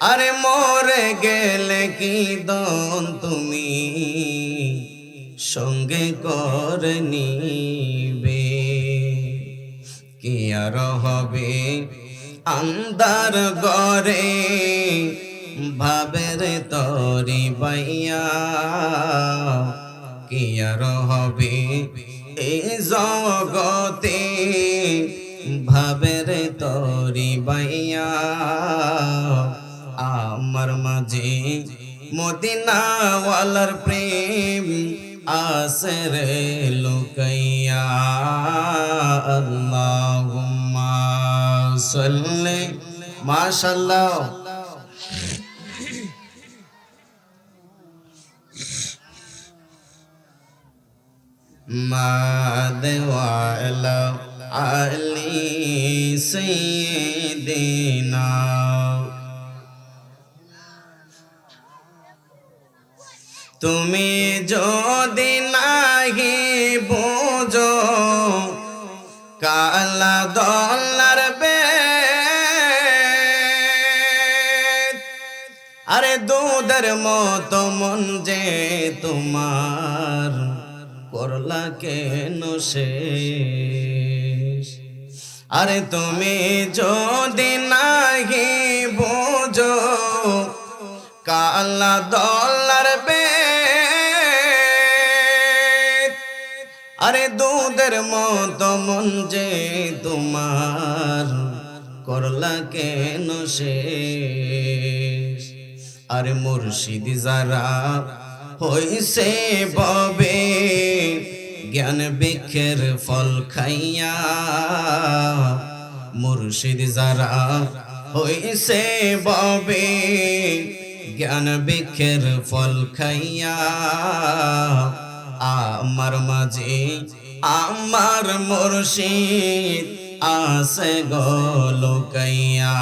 আরে মরে গেলে কি দন তুমি? সঙ্গে করে নিবে। কি আর হবে? আন্দার গরে ভাবের তরি বাইয়া কি আর হবে? এই জগতে ভাবের তরি বাইয়া আমার মাঝে মদিনাওয়ালার প্রেম আসের লোকাইয়া। আল্লাহুম্মা সাল্লি মাশাআল্লাহ। মাদওয়ালা আলী সৈয়দিনা তুমি যদি নাহি বোঝো, কালা দলার বে আরে দুধের মতো মন যে তোমার, করলা কেন শেষ? আরে তুমি যদি নাহি বোঝো, কালা দলার আরে দুধের মতো মন যে তোমার, করলা কেন শেষ? আরে মুর্শিদ যারা হইছে ববে, জ্ঞান বৃক্ষের ফল খাইয়া, মুর্শিদ যারা হইছে ববে, জ্ঞান বৃক্ষের ফল খাইয়া আমার মাঝে আমার মুর্শিদ আসে গো লোকাইয়া।